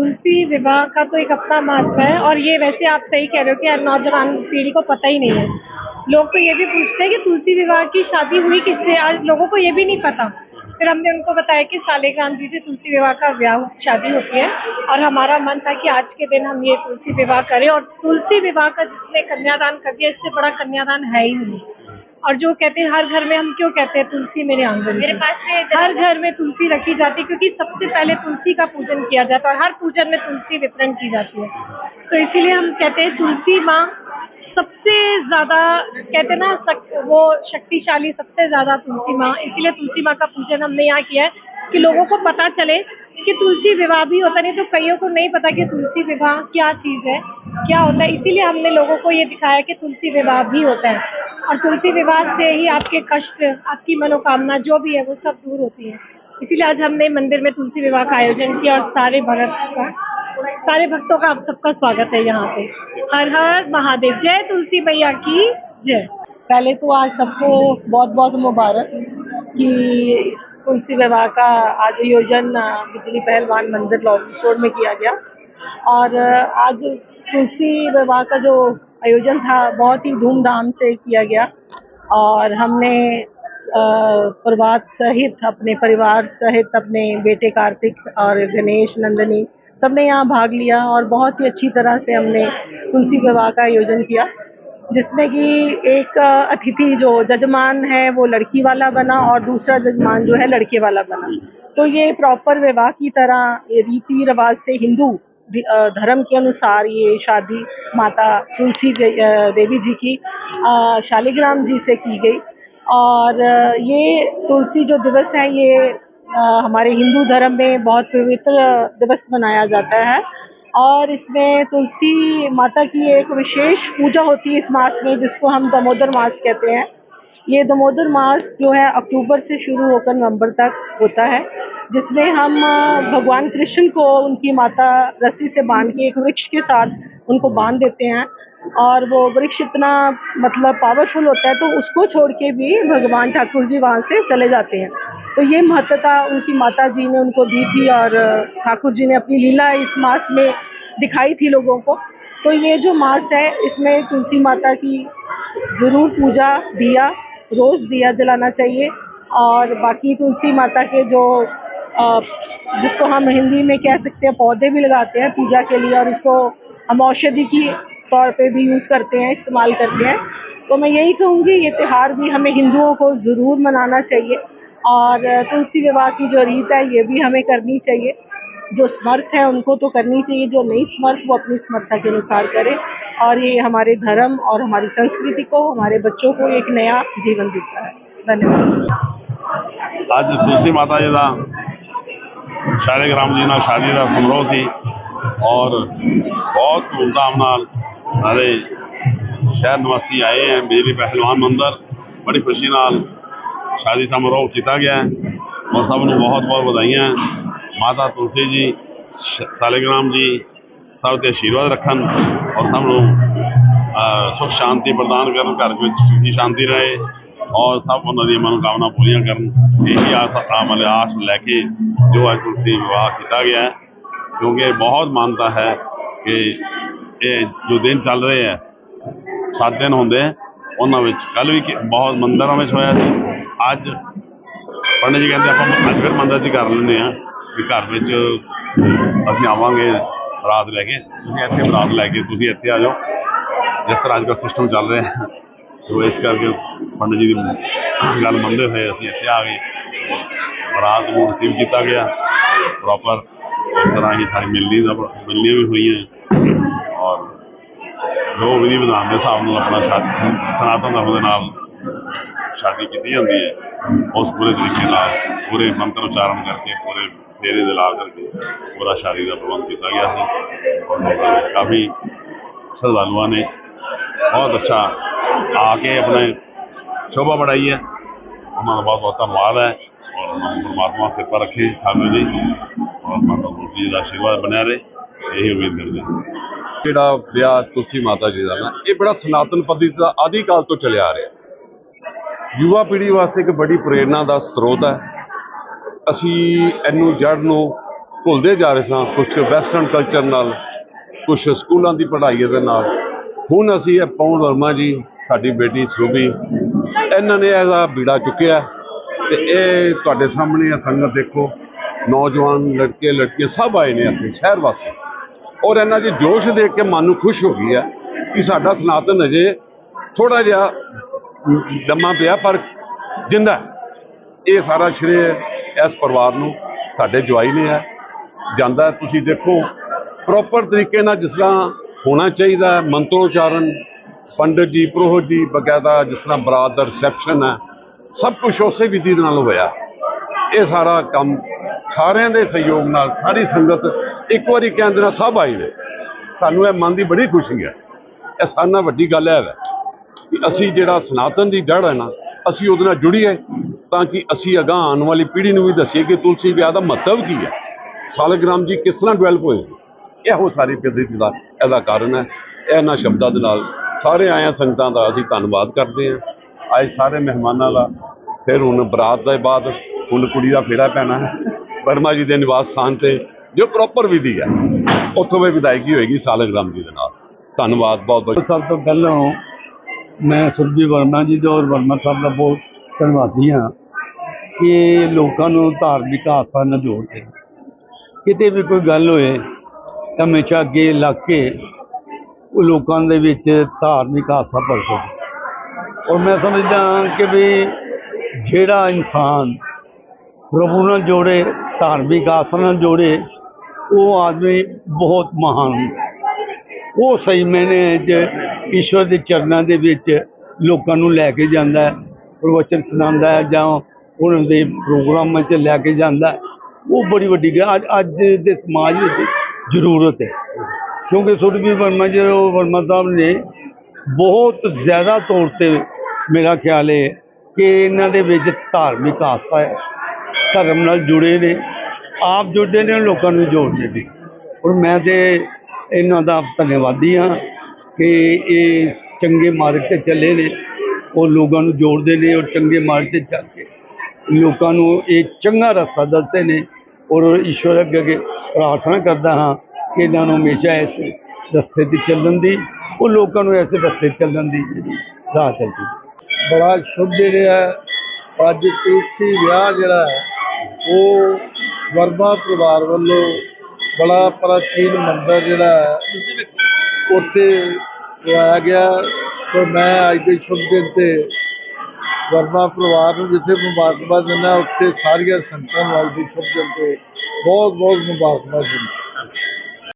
तुलसी विवाह का तो एक अपना महत्व है और ये वैसे आप सही कह रहे हो कि नौजवान पीढ़ी को पता ही नहीं है। लोग तो ये भी पूछते हैं कि तुलसी विवाह की शादी हुई किससे? आज लोगों को ये भी नहीं पता। फिर हमने उनको बताया कि सालेग्राम जी से तुलसी विवाह का ब्याह शादी होती है और हमारा मन था कि आज के दिन हम ये तुलसी विवाह करें और तुलसी विवाह का जिसने कन्यादान कर दिया, इससे बड़ा कन्यादान है ही नहीं। और जो कहते हैं हर घर में हम क्यों कहते हैं तुलसी मेरे आँगन मेरे पास में हर घर में तुलसी रखी जाती है क्योंकि सबसे पहले तुलसी का पूजन किया जाता है और हर पूजन में तुलसी वितरण की जाती है। तो इसीलिए हम कहते हैं तुलसी माँ सबसे ज़्यादा कहते हैं ना सक, वो शक्तिशाली सबसे ज़्यादा तुलसी माँ। इसीलिए तुलसी माँ का पूजन हमने यहाँ किया है कि लोगों को पता चले कि तुलसी विवाह भी होता नहीं तो कईयों को नहीं पता कि तुलसी विवाह क्या चीज़ है क्या होता है। इसीलिए हमने लोगों को ये दिखाया कि तुलसी विवाह भी होता है। और तुलसी विवाह से ही आपके कष्ट, आपकी मनोकामना जो भी है वो सब दूर होती है। इसीलिए आज हमने मंदिर में तुलसी विवाह का आयोजन किया और सारे भक्त का, सारे भक्तों का आप सबका स्वागत है यहाँ पे। हर हर महादेव। जय तुलसी मैया की जय। पहले तो आज सबको बहुत बहुत मुबारक कि तुलसी विवाह का आज आयोजन बिजली पहलवान मंदिर रोड में किया गया। और आज तुलसी विवाह का जो आयोजन था, बहुत ही धूमधाम से किया गया। और हमने परिवार सहित अपने परिवार सहित अपने बेटे कार्तिक और गणेश, नंदनी सबने यहाँ भाग लिया और बहुत ही अच्छी तरह से हमने तुलसी विवाह का आयोजन किया, जिसमें कि एक अतिथि जो जजमान है वो लड़की वाला बना और दूसरा जजमान जो है लड़के वाला बना। तो ये प्रॉपर विवाह की तरह रीति रिवाज से हिंदू धर्म के अनुसार ये शादी माता तुलसी देवी जी की शालिग्राम जी से की गई। और ये तुलसी जो दिवस है, ये हमारे हिंदू धर्म में बहुत पवित्र दिवस मनाया जाता है। और इसमें तुलसी माता की एक विशेष पूजा होती है इस मास में, जिसको हम दामोदर मास कहते हैं। ये दामोदर मास जो है, अक्टूबर से शुरू होकर नवंबर तक होता है। जिसमें हम भगवान कृष्ण को उनकी माता रस्सी से बाँध के एक वृक्ष के साथ उनको बाँध देते हैं और वो वृक्ष इतना मतलब पावरफुल होता है तो उसको छोड़ के भी भगवान ठाकुर जी वहाँ से चले जाते हैं। तो ये महत्ता उनकी माता जी ने उनको दी थी और ठाकुर जी ने अपनी लीला इस मास में दिखाई थी लोगों को। तो ये जो मास है, इसमें तुलसी माता की ज़रूर पूजा दिया, रोज दिया जलाना चाहिए और बाकी तुलसी माता के जो जिसको हम हिंदी में कह सकते हैं, पौधे भी लगाते हैं पूजा के लिए और इसको हम औषधि की तौर पे भी यूज़ करते हैं, इस्तेमाल करते हैं। तो मैं यही कहूँगी, ये त्यौहार भी हमें हिंदुओं को ज़रूर मनाना चाहिए और तुलसी विवाह की जो रीत है, ये भी हमें करनी चाहिए। जो समर्थ है, उनको तो करनी चाहिए, जो नहीं समर्थ, वो अपनी समर्था के अनुसार करें और ये हमारे धर्म और हमारी संस्कृति को, हमारे बच्चों को एक नया जीवन देता है। धन्यवाद। आज तुलसी माता जी का ਦਾ ਸ਼ਾਲਿਗ੍ਰਾਮ ਜੀ ਨਾਲ ਸ਼ਾਦੀ ਦਾ ਸਮਾਰੋਹ ਸੀ ਔਰ ਬਹੁਤ ਧੂਮਧਾਮ ਨਾਲ ਸਾਰੇ ਸ਼ਹਿਰ ਨਿਵਾਸੀ ਆਏ ਹੈ ਬਿਜਲੀ ਪਹਿਲਵਾਨ ਮੰਦਰ ਬੜੀ ਖੁਸ਼ੀ ਨਾਲ ਸ਼ਾਦੀ ਸਮਾਰੋਹ ਕੀਤਾ ਗਿਆ ਹੈ ਔਰ ਸਭ ਨੂੰ ਬਹੁਤ ਬਹੁਤ ਵਧਾਈਆਂ ਮਾਤਾ ਤੁਲਸੀ ਜੀ ਸ਼- ਸਾਲਿਗ੍ਰਾਮ ਜੀ ਸਭ ਤੇ ਆਸ਼ੀਰਵਾਦ ਰੱਖਣ ਔਰ ਸਭ ਨੂੰ ਅਹ, ਸੁਖ ਸ਼ਾਂਤੀ ਪ੍ਰਦਾਨ ਕਰਨ ਘਰ ਵਿੱਚ ਸੁਖੀ ਸ਼ਾਂਤੀ ਰਹੇ। ਔਰ ਸਭ ਉਹਨਾਂ ਦੀਆਂ ਮਨੋਕਾਮਨਾ ਪੂਰੀਆਂ ਕਰਨ। ਇਹੀ ਆਸ ਆਮਲ ਆਸ ਲੈ ਕੇ ਜੋ ਅੱਜ ਤੁਸੀਂ ਵਿਵਾਹ ਕੀਤਾ ਗਿਆ ਹੈ, ਕਿਉਂਕਿ ਬਹੁਤ ਮਾਨਤਾ ਹੈ ਕਿ ਇਹ ਜੋ ਦਿਨ ਚੱਲ ਰਹੇ ਹੈ, ਸੱਤ ਦਿਨ ਹੁੰਦੇ ਉਹਨਾਂ ਵਿੱਚ ਕੱਲ ਵੀ ਬਹੁਤ ਮੰਦਰਾਂ ਵਿੱਚ ਹੋਇਆ ਸੀ। ਅੱਜ ਪੰਡਿਤ ਜੀ ਕਹਿੰਦੇ ਆਪਾਂ ਅੱਜ ਫਿਰ ਮੰਦਰ 'ਚ ਕਰ ਲੈਂਦੇ ਆ ਵੀ ਘਰ ਵਿੱਚ ਅਸੀਂ ਆਵਾਂਗੇ ਰਾਤ ਲੈ ਕੇ। ਤੁਸੀਂ ਇੱਥੇ ਰਾਤ ਲੈ ਕੇ, ਤੁਸੀਂ ਇੱਥੇ ਆ ਜਾਓ। ਜਿਸ ਤਰ੍ਹਾਂ ਅੱਜ ਕੱਲ੍ਹ ਸਿਸਟਮ ਚੱਲ ਰਿਹਾ ਹੈ। ਸੋ ਇਸ ਕਰਕੇ ਪੰਡਿਤ ਜੀ ਦੀ ਗੱਲ ਮੰਨਦੇ ਹੋਏ ਅਸੀਂ ਇੱਥੇ ਆ ਗਏ। ਬਰਾਤ ਨੂੰ ਰਿਸੀਵ ਕੀਤਾ ਗਿਆ। ਪ੍ਰੋਪਰ ਉਸ ਤਰ੍ਹਾਂ ਹੀ ਸਾਰੀ ਮਿਲਣੀ ਦਾ ਮਿਲਣੀਆਂ ਵੀ ਹੋਈਆਂ। ਔਰ ਜੋ ਵਿਧੀ ਵਿਧਾਨ ਦੇ ਹਿਸਾਬ ਨਾਲ ਆਪਣਾ ਸ਼ਾਦੀ ਸਨਾਤਨ ਧਰਮ ਦੇ ਨਾਲ ਸ਼ਾਦੀ ਕੀਤੀ ਜਾਂਦੀ ਹੈ, ਉਸ ਪੂਰੇ ਤਰੀਕੇ ਨਾਲ, ਪੂਰੇ ਮੰਤਰ ਉਚਾਰਨ ਕਰਕੇ, ਪੂਰੇ ਫੇਰੇ ਦੇ ਲਾ ਕਰਕੇ ਪੂਰਾ ਸ਼ਾਦੀ ਦਾ ਪ੍ਰਬੰਧ ਕੀਤਾ ਗਿਆ ਸੀ। ਔਰ ਕਾਫੀ ਸ਼ਰਧਾਲੂਆਂ ਨੇ ਬਹੁਤ ਅੱਛਾ ਆ ਕੇ ਆਪਣੇ ਸ਼ੋਭਾ ਬੜਾਈ ਹੈ। ਉਹਨਾਂ ਦਾ ਬਹੁਤ ਬਹੁਤ ਧੰਨਵਾਦ ਹੈ। ਔਰ ਉਹਨਾਂ ਨੂੰ ਪਰਮਾਤਮਾ ਕਿਰਪਾ ਰੱਖੇ ਸਾਨੂੰ ਜੀ। ਔਰ ਮਾਤਾ ਗੁਰਜੀ ਦਾ ਆਸ਼ੀਰਵਾਦ ਬਣਿਆ ਰਹੇ। ਇਹ ਉਮੀਦ ਕਰਦੇ ਜਿਹੜਾ ਵਿਆਹ ਤੁਲਸੀ ਮਾਤਾ ਜੀ ਦਾ ਨਾ, ਇਹ ਬੜਾ ਸਨਾਤਨ ਪੱਧਤੀ ਦਾ ਆਦੀ ਕਾਲ ਤੋਂ ਚੱਲਿਆ ਆ ਰਿਹਾ। ਯੁਵਾ ਪੀੜ੍ਹੀ ਵਾਸਤੇ ਇੱਕ ਬੜੀ ਪ੍ਰੇਰਣਾ ਦਾ ਸਰੋਤ ਹੈ। ਅਸੀਂ ਇਹਨੂੰ ਜੜ ਨੂੰ ਭੁੱਲਦੇ ਜਾ ਰਹੇ ਸਾਂ। ਕੁਝ ਵੈਸਟਰਨ ਕਲਚਰ ਨਾਲ ਕੁਝ ਸਕੂਲਾਂ ਦੀ ਪੜ੍ਹਾਈ ਦੇ ਨਾਲ। ਹੁਣ ਅਸੀਂ ਇਹ ਪੌਣ ਵਰਮਾ ਜੀ ਸਾਡੀ ਬੇਟੀ ਸਰੂਬੀ ਇਹਨਾਂ ਨੇ ਇਹਦਾ ਬੀੜਾ ਚੁੱਕਿਆ। ਤੇ ਇਹ ਤੁਹਾਡੇ ਸਾਹਮਣੇ ਆ ਸੰਗਤ ਦੇਖੋ, ਨੌਜਵਾਨ ਲੜਕੇ, ਲੜਕੀਆਂ ਸਭ ਆਏ ਨੇ ਆਪਣੇ ਸ਼ਹਿਰ ਵਾਸੀ। ਔਰ ਇਹਨਾਂ ਦੇ ਜੋਸ਼ ਦੇਖ ਕੇ ਮਨ ਨੂੰ ਖੁਸ਼ ਹੋ ਗਈ ਹੈ ਕਿ ਸਾਡਾ ਸਨਾਤਨ ਅਜੇ ਥੋੜਾ ਜਿਹਾ ਦਮਾ ਪਿਆ, ਪਰ ਜਿੰਦਾ ਇਹ ਸਾਰਾ ਸ਼੍ਰੇ ਇਸ ਪਰਿਵਾਰ ਨੂੰ, ਸਾਡੇ ਜਵਾਈ ਨੇ ਹੈ ਜਾਂਦਾ ਤੁਸੀਂ ਦੇਖੋ ਪ੍ਰੋਪਰ ਤਰੀਕੇ ਨਾਲ ਜਿਸ ਤਰ੍ਹਾਂ ਹੋਣਾ ਚਾਹੀਦਾ ਮੰਤਰੋਚਾਰਨ ਪੰਡਤ ਜੀ, ਪ੍ਰੋਹਤ ਜੀ ਬਕਾਇਦਾ ਜਿਸ ਤਰ੍ਹਾਂ ਬਰਾਤ ਦਾ ਰਿਸੈਪਸ਼ਨ ਹੈ, ਸਭ ਕੁਝ ਉਸੇ ਵਿਧੀ ਦੇ ਨਾਲ ਹੋਇਆ। ਇਹ ਸਾਰਾ ਕੰਮ ਸਾਰਿਆਂ ਦੇ ਸਹਿਯੋਗ ਨਾਲ, ਸਾਰੀ ਸੰਗਤ ਇੱਕ ਵਾਰੀ ਕਹਿੰਦੇ ਨਾਲ ਸਭ ਆਈ ਨੇ। ਸਾਨੂੰ ਇਹ ਮਨ ਦੀ ਬੜੀ ਖੁਸ਼ੀ ਹੈ। ਇਹ ਸਾਰਿਆਂ ਨਾਲ ਵੱਡੀ ਗੱਲ ਹੈ ਕਿ ਅਸੀਂ ਜਿਹੜਾ ਸਨਾਤਨ ਦੀ ਜੜ ਹੈ ਨਾ, ਅਸੀਂ ਉਹਦੇ ਨਾਲ ਜੁੜੀਏ ਤਾਂ ਕਿ ਅਸੀਂ ਅਗਾਂਹ ਆਉਣ ਵਾਲੀ ਪੀੜ੍ਹੀ ਨੂੰ ਵੀ ਦੱਸੀਏ ਕਿ ਤੁਲਸੀ ਵਿਆਹ ਦਾ ਮਹੱਤਵ ਕੀ ਹੈ। ਸਾਲਗ੍ਰਾਮ ਜੀ ਕਿਸ ਤਰ੍ਹਾਂ ਡਿਵੈਲਪ ਹੋਏ ਸੀ? ਇਹੋ ਸਾਰੀ ਪद्धਤੀ ਦਾ ਇਹਦਾ ਕਾਰਨ ਹੈ। ਇਹਨਾਂ ਸ਼ਬਦਾਂ ਦੇ ਨਾਲ ਸਾਰੇ ਆਇਆਂ ਸੰਗਤਾਂ ਦਾ ਅਸੀਂ ਧੰਨਵਾਦ ਕਰਦੇ ਹਾਂ ਅੱਜ ਸਾਰੇ ਮਹਿਮਾਨਾਂ ਦਾ, ਫਿਰ ਹੁਣ ਬਰਾਤ ਦੇ ਬਾਅਦ ਹੁਣ ਕੁੜੀ ਦਾ ਫੇਰਾ ਪੈਣਾ ਹੈ। ਵਰਮਾ ਜੀ ਦੇ ਨਿਵਾਸ ਸਥਾਨ ਤੇ, ਜੋ ਪ੍ਰੋਪਰ ਵਿਧੀ ਹੈ, ਉੱਥੋਂ ਵੀ ਵਿਦਾਇਗੀ ਹੋਏਗੀ ਸਾਲਗ੍ਰਾਮ ਜੀ ਦੇ ਨਾਲ। ਧੰਨਵਾਦ, ਬਹੁਤ ਬਹੁਤ। ਸਭ ਤੋਂ ਪਹਿਲਾਂ ਮੈਂ ਸੁਰਜੀ ਵਰਮਾ ਜੀ ਦਾ ਔਰ ਵਰਮਾ ਸਾਹਿਬ ਦਾ ਬਹੁਤ ਧੰਨਵਾਦੀ ਹਾਂ ਕਿ ਲੋਕਾਂ ਨੂੰ ਧਾਰਮਿਕ ਆਸਥਾ ਨਾਲ ਜੋੜਦੇ ਨੇ। ਕਿਤੇ ਵੀ ਕੋਈ ਗੱਲ ਹੋਏ, ਤਾਂ ਹਮੇਸ਼ਾ ਅੱਗੇ ਲੱਗ ਕੇ ਉਹ ਲੋਕਾਂ ਦੇ ਵਿੱਚ ਧਾਰਮਿਕ ਆਸਥਾ ਭਰਦੇ ਔਰ ਮੈਂ ਸਮਝਦਾ ਕਿ ਵੀ ਜਿਹੜਾ ਇਨਸਾਨ ਪ੍ਰਭੂ ਨਾਲ ਜੋੜੇ, ਧਾਰਮਿਕ ਆਸਥਾ ਨਾਲ ਜੋੜੇ, ਉਹ ਆਦਮੀ ਬਹੁਤ ਮਹਾਨ ਉਹ ਸਹੀ ਮੈਨੇ ਚ ਈਸ਼ਵਰ ਦੇ ਚਰਨਾਂ ਦੇ ਵਿੱਚ ਲੋਕਾਂ ਨੂੰ ਲੈ ਕੇ ਜਾਂਦਾ ਹੈ, ਪ੍ਰਵਚਨ ਸੁਣਾਉਂਦਾ ਹੈ ਜਾਂ ਉਹਨਾਂ ਦੇ ਪ੍ਰੋਗਰਾਮਾਂ 'ਚ ਲੈ ਕੇ ਜਾਂਦਾ ਉਹ ਬੜੀ ਵੱਡੀ ਗੱਲ ਅੱਜ ਅੱਜ ਦੇ ਸਮਾਜ ਵਿੱਚ ਜ਼ਰੂਰਤ ਹੈ। ਕਿਉਂਕਿ ਸੁਰਭੀ ਵਰਮਾ ਜੀ, ਉਹ ਵਰਮਾ ਸਾਹਿਬ ਨੇ ਬਹੁਤ ਜ਼ਿਆਦਾ ਤੌਰ ਤੇ ਮੇਰਾ ਖਿਆਲ ਹੈ ਕਿ ਇਹਨਾਂ ਦੇ ਵਿੱਚ ਧਾਰਮਿਕ ਆਸਥਾ ਹੈ, ਧਰਮ ਨਾਲ ਜੁੜੇ ਨੇ, ਆਪ ਜੁੜਦੇ ਨੇ, ਲੋਕਾਂ ਨੂੰ ਜੋੜਦੇ ਨੇ। ਔਰ ਮੈਂ ਤੇ ਇਹਨਾਂ ਦਾ ਧੰਨਵਾਦੀ ਹਾਂ ਕਿ ਇਹ ਚੰਗੇ ਮਾਰਗ ਤੇ ਚੱਲੇ ਨੇ ਉਹ ਲੋਕਾਂ ਨੂੰ ਜੋੜਦੇ ਨੇ, ਔਰ ਚੰਗੇ ਮਾਰਗ ਤੇ ਚੱਲ ਕੇ ਲੋਕਾਂ ਨੂੰ ਇਹ ਚੰਗਾ ਰਸਤਾ ਦੱਸਦੇ ਨੇ। ਔਰ ਈਸ਼ਵਰ ਅੱਗੇ ਅੱਗੇ ਪ੍ਰਾਰਥਨਾ ਕਰਦਾ ਹਾਂ ਕਿ ਇਹਨਾਂ ਨੂੰ ਹਮੇਸ਼ਾ ਇਸ ਰਸਤੇ ਤੇ ਚੱਲਣ ਦੀ, ਉਹ ਲੋਕਾਂ ਨੂੰ ਇਸ ਰਸਤੇ ਚੱਲਣ ਦੀ ਰਾਹ ਚੱਲਦੀ। ਬੜਾ ਸ਼ੁਭ ਜਿਹੜਾ ਅੱਜ ਤੁਲਸੀ ਵਿਆਹ ਜਿਹੜਾ ਹੈ, ਉਹ ਵਰਮਾ ਪਰਿਵਾਰ ਵੱਲੋਂ ਬੜਾ ਪ੍ਰਾਚੀਨ ਮੰਦਰ ਜਿਹੜਾ ਹੈ, ਉੱਥੇ ਲਗਾਇਆ ਗਿਆ। ਤੇ ਮੈਂ ਅੱਜ ਦੇ ਸ਼ੁਭ ਦਿਨ ਤੇ ਵਰਮਾ ਪਰਿਵਾਰ ਨੂੰ ਜਿੱਥੇ ਮੁਬਾਰਕਬਾਦ ਦਿੰਦਾ, ਉੱਥੇ ਸਾਰੀਆਂ ਸੰਗਤਾਂ ਨੂੰ ਅੱਜ ਦੇ ਸ਼ੁਭ ਦਿਨ ਤੇ ਬਹੁਤ ਬਹੁਤ ਮੁਬਾਰਕਬਾਦ ਦਿੰਦਾ।